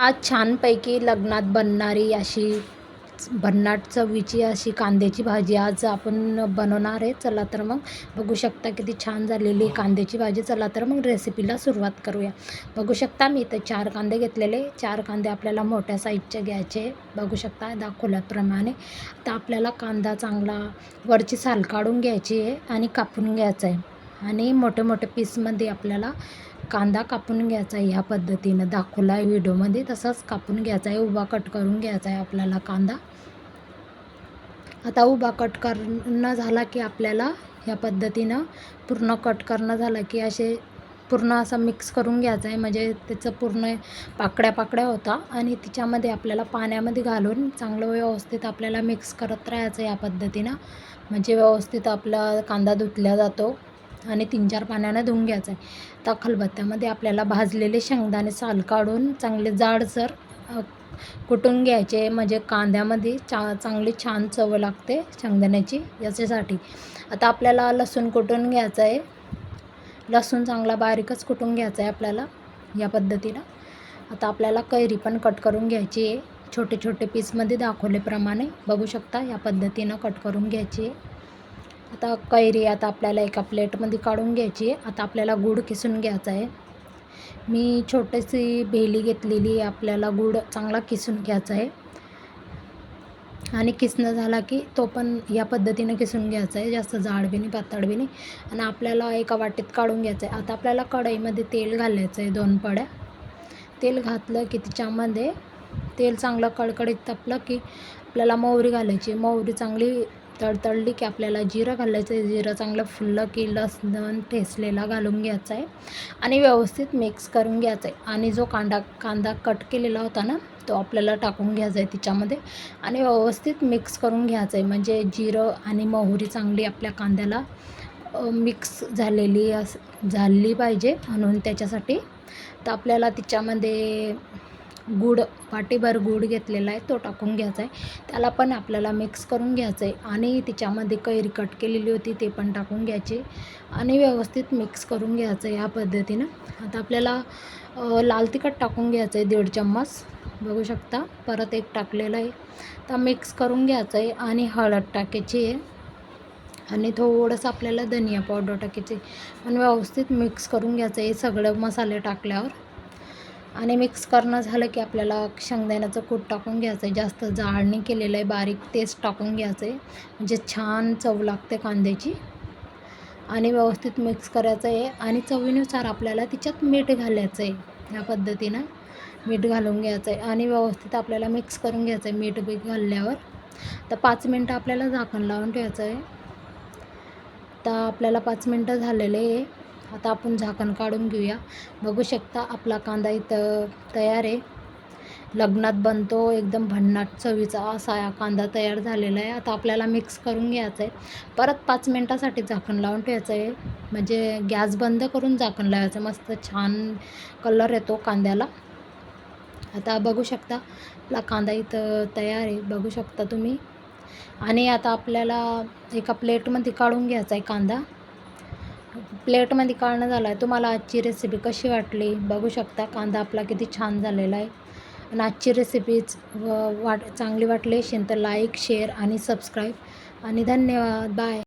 आज छानपैकी लग्नात बनणारी अशी भन्नाट चवीची अशी कांद्याची भाजी आज आपण बनवणार आहे. चला तर मग बघू शकता किती छान झालेली कांद्याची भाजी. चला तर मग रेसिपीला सुरुवात करूया. बघू शकता मी इथं चार कांदे घेतलेले चार कांदे आपल्याला मोठ्या साईजचे घ्यायचे बघू शकता दाखवल्याप्रमाणे. आता आपल्याला कांदा चांगला वरची साल काढून घ्यायची आहे आणि कापून घ्यायचं आहे. आणि मोठे मोठे पीसमध्ये आपल्याला कांदा कापून घ्यायचा आहे ह्या पद्धतीनं. दाखवला आहे व्हिडिओमध्ये. तसंच कापून घ्यायचा आहे. उभा कट करून घ्यायचा आहे आपल्याला कांदा. आता उभा कट करणं झाला की आपल्याला ह्या पद्धतीनं पूर्ण कट करणं झालं की असे पूर्ण असं मिक्स करून घ्यायचं आहे. म्हणजे त्याचं पूर्ण पाकड्या पाकड्या होता आणि तिच्यामध्ये आपल्याला पाण्यामध्ये घालून चांगलं व्यवस्थित आपल्याला मिक्स करत राहायचं या पद्धतीनं. म्हणजे व्यवस्थित आपला कांदा धुतला जातो. आणि तीन चार पाण्यानं धुवून घ्यायचं आहे तर खलबत्त्यामध्ये आपल्याला भाजलेले शेंगदाणे साल काढून चांगले जाडसर कुटून घ्यायचे म्हणजे कांद्यामध्ये चा चांगली छान चव लागते शेंगदाण्याची याच्यासाठी. आता आपल्याला लसूण कुटून घ्यायचं आहे लसूण चांगला बारीकच कुटून घ्यायचा आहे आपल्याला या पद्धतीनं. आता आपल्याला कैरी पण कट करून घ्यायची आहे. छोटे छोटे पीसमध्ये दाखवल्याप्रमाणे बघू शकता या पद्धतीनं कट करून घ्यायची आहे. आता कैरी आता आपल्याला एका प्लेटमध्ये काढून घ्यायची आहे. आता आपल्याला गूळ किसून घ्यायचा आहे. मी छोटीशी भेली घेतलेली आपल्याला गूळ चांगला किसून घ्यायचा आहे. आणि किसणं झाला की तो पण या पद्धतीनं किसून घ्यायचा आहे. जास्त जाड बी नाही पातळ बी नाही. आणि आपल्याला एका वाटीत काढून घ्यायचं आहे. आता आपल्याला कढईमध्ये तेल घालायचं आहे दोन पड्या. तेल घातलं की तिच्यामध्ये तेल चांगलं कडकडीत तापलं की आपल्याला मोहरी घालायची मोहरी चांगली तडतडली की आपल्याला जिरं घालायचं आहे. जिरं चांगलं फुललं की लसण ठेसलेला घालून घ्यायचा आहे. आणि व्यवस्थित मिक्स करून घ्यायचं आहे. आणि जो कांदा कांदा कट केलेला होता ना तो आपल्याला टाकून घ्यायचा आहे तिच्यामध्ये. आणि व्यवस्थित मिक्स करून घ्यायचं आहे. म्हणजे जिरं आणि मोहरी चांगली आपल्या कांद्याला मिक्स झालेली अस झाली पाहिजे. म्हणून त्याच्यासाठी तर आपल्याला तिच्यामध्ये गूळ वाटीभर गूळ घेतलेला आहे तो टाकून घ्यायचा आहे. त्याला पण आपल्याला मिक्स करून घ्यायचं आहे. आणि तिच्यामध्ये कैरी कट केलेली होती ते पण टाकून घ्यायचे. आणि व्यवस्थित मिक्स करून घ्यायचं आहे या पद्धतीनं. आता आपल्याला लाल तिखट टाकून घ्यायचं आहे दीड चम्मच. बघू शकता परत एक टाकलेलं आहे. तर मिक्स करून घ्यायचं आहे आणि हळद टाकायची आहे. आणि थोडंसं आपल्याला धनिया पावडर टाकायची आणि व्यवस्थित मिक्स करून घ्यायचं आहे सगळं मसाले टाकल्यावर. आणि मिक्स करणं झालं की आपल्याला शेंगदाण्याचं कूट टाकून घ्यायचं आहे जास्त जाळणी केलेलं आहे बारीक तेच टाकून घ्यायचं आहे म्हणजे छान चव लागते कांद्याची. आणि व्यवस्थित मिक्स करायचं आहे आणि चवीनुसार आपल्याला तिच्यात मीठ घालायचं आहे ह्या पद्धतीनं. मीठ घालून घ्यायचं आहे आणि व्यवस्थित आपल्याला मिक्स करून घ्यायचं आहे मीठ बीठ घालल्यावर. तर पाच मिनटं आपल्याला झाकण लावून ठेवायचं आहे तर आपल्याला पाच मिनटं झालेले आहे. आता आपण झाकण काढून घेऊया. बघू शकता आपला कांदा इथं तयार आहे. लग्नात बनतो एकदम भन्नाट चवीचा असा हा कांदा तयार झालेला आहे. आता आपल्याला मिक्स करून घ्यायचं आहे परत पाच मिनटासाठी झाकण लावून ठेवायचं आहे म्हणजे गॅस बंद करून झाकण लावायचं. मस्त छान कलर येतो कांद्याला. आता बघू शकता आपला कांदा इथं तयार आहे. बघू शकता तुम्ही. आणि आता आपल्याला एका प्लेटमध्ये काढून घ्यायचा आहे कांदा. प्लेटमध्ये काढणं झालं आहे. तुम्हाला आजची रेसिपी कशी वाटली? बघू शकता. कांदा आपला किती छान झालेला आहे. आणि आजची रेसिपीच वाट चांगली वाटली असेल तर लाईक शेअर आणि सबस्क्राईब आणि धन्यवाद. बाय